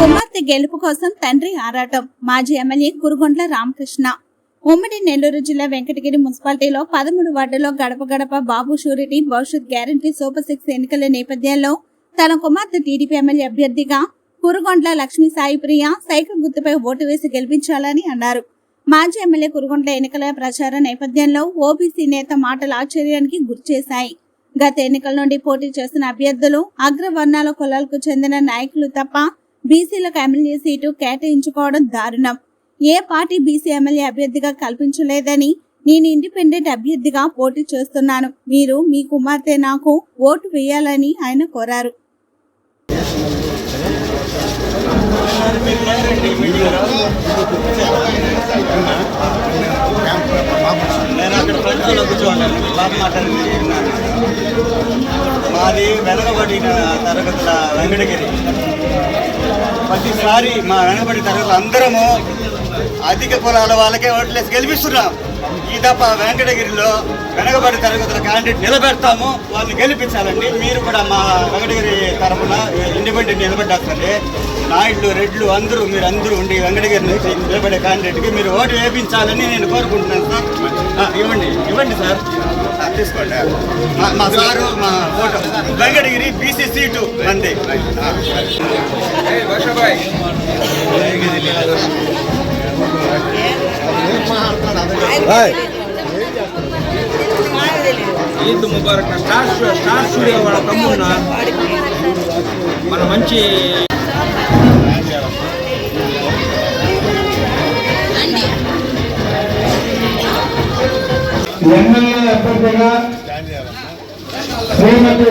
కుమార్తె గెలుపు కోసం తండ్రి ఆరాటం. మాజీ ఎమ్మెల్యే కురుగొండ్ల రామకృష్ణ. ఉమ్మడి నెల్లూరు జిల్లా వెంకటగిరి మున్సిపాలిటీలో పదమూడు వార్డులో గడప గడప బాబు షూరిటీ భవిష్యత్ గ్యారంటీ సూపర్ సిక్స్ ఎన్నికల నేపథ్యంలో తన కుమార్తె టీడీపీ ఎమ్మెల్యే అభ్యర్థిగా కురుగొండ్ల లక్ష్మీ సాయిప్రియ సైకిల్ గుర్తుపై ఓటు వేసి గెలిపించాలని అన్నారు. మాజీ ఎమ్మెల్యే కురుగొండ్ల ఎన్నికల ప్రచార నేపథ్యంలో ఓబీసీ నేత మాటలు ఆశ్చర్యానికి గురిచేశాయి గత ఎన్నికల నుండి పోటీ చేస్తున్న అభ్యర్థులు అగ్రవర్ణాల కులాలకు చెందిన నాయకులు తప్ప బీసీలకు ఎమ్మెల్యే సీటు కేటాయించుకోవడం దారుణం. ఏ పార్టీ బీసీ ఎమ్మెల్యే అభ్యర్థిగా కల్పించలేదని నేను ఇండిపెండెంట్ అభ్యర్థిగా పోటీ చేస్తున్నాను. మీరు మీ కుమార్తె నాకు ఓటు వేయాలని ఆయన కోరారు. మాది వెనకబడిన తరగతుల వెంకటగిరి ప్రతిసారి మా వెనకబడి తరగతులు అందరము అధిక కులాల వాళ్ళకే ఓట్లేసి గెలిపిస్తున్నాం. ఈ తప్ప వెంకటగిరిలో వెనకబడి తరగతుల క్యాండిడేట్ నిలబెడతాము. వాళ్ళని గెలిపించాలండి. మీరు కూడా మా వెంకటగిరి తరఫున ఇండిపెండెంట్ నిలబెట్టాల్సింది నాయుడు రెడ్లు అందరూ మీరు అందరూ ఉండి వెంకటగిరి నుంచి నిలబడే క్యాండిడేట్కి మీరు ఓటు వేయించాలని నేను కోరుకుంటున్నాను సార్. ఇవ్వండి. ఇవ్వండి సార్. తీసుకోండి. మా- మా సారు మా ఫోటో. వెంకటగిరి బీసీ సీటు మంది. ఈద్ ముబారక్ స్టార్ స్టూ- స్టార్ స్టూడియో వాళ్ళ తమ్మున్న మన మంచి ఎమ్మెల్యే అభ్యర్థిగా శ్రీమతి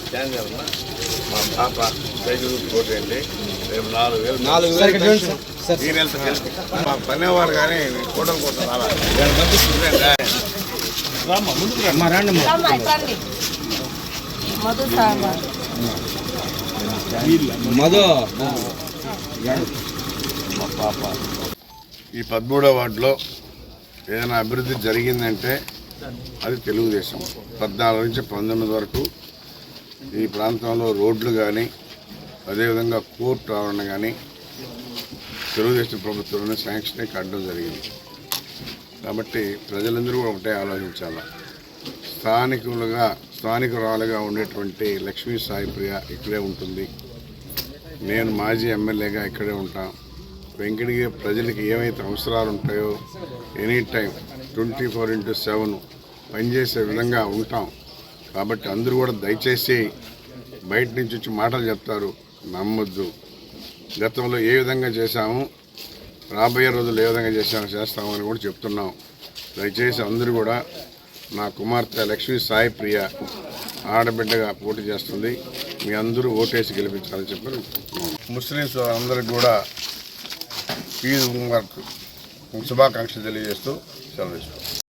మా పాప సైకిల్ కోటండి రేపు నాలుగు వేలు నాలుగు వేలు మా పనేవాడు కానీ కోటలు కోట రాలా. రండి. మధు మధు. మా పాప. ఈ పదమూడో వార్డులో ఏదైనా అభివృద్ధి జరిగిందంటే అది తెలుగుదేశం. పద్నాలుగు నుంచి పంతొమ్మిది వరకు ఈ ప్రాంతంలో రోడ్లు కానీ అదేవిధంగా కోర్టు ఆవరణ కానీ తెలుగుదేశం ప్రభుత్వంలోనే శాంక్షన్ కట్టడం జరిగింది. కాబట్టి ప్రజలందరూ కూడా ఒకటే ఆలోచించాలి. స్థానికులుగా స్థానికురాలుగా ఉండేటువంటి లక్ష్మీ సాయి ప్రియ ఇక్కడే ఉంటుంది. నేను మాజీ ఎమ్మెల్యేగా ఇక్కడే ఉంటాం. వెంకటగిరి ప్రజలకి ఏమైతే అవసరాలు ఉంటాయో any time twenty four into seven పనిచేసే విధంగా ఉంటాం. కాబట్టి అందరూ కూడా దయచేసి బయట నుంచి వచ్చి మాటలు చెప్తారు. నమ్మొద్దు. గతంలో ఏ విధంగా చేశాము రాబోయే రోజులు ఏ విధంగా చేశాము చేస్తామని కూడా చెప్తున్నాం. దయచేసి అందరూ కూడా నా కుమార్తె లక్ష్మీ సాయి ప్రియ ఆడబిడ్డగా పోటీ చేస్తుంది. మీ అందరూ ఓటేసి గెలిపించాలని చెప్పి ముస్లిమ్స్ అందరికి కూడా ఈద్ ముబారక్ శుభాకాంక్షలు తెలియజేస్తూ సెలవు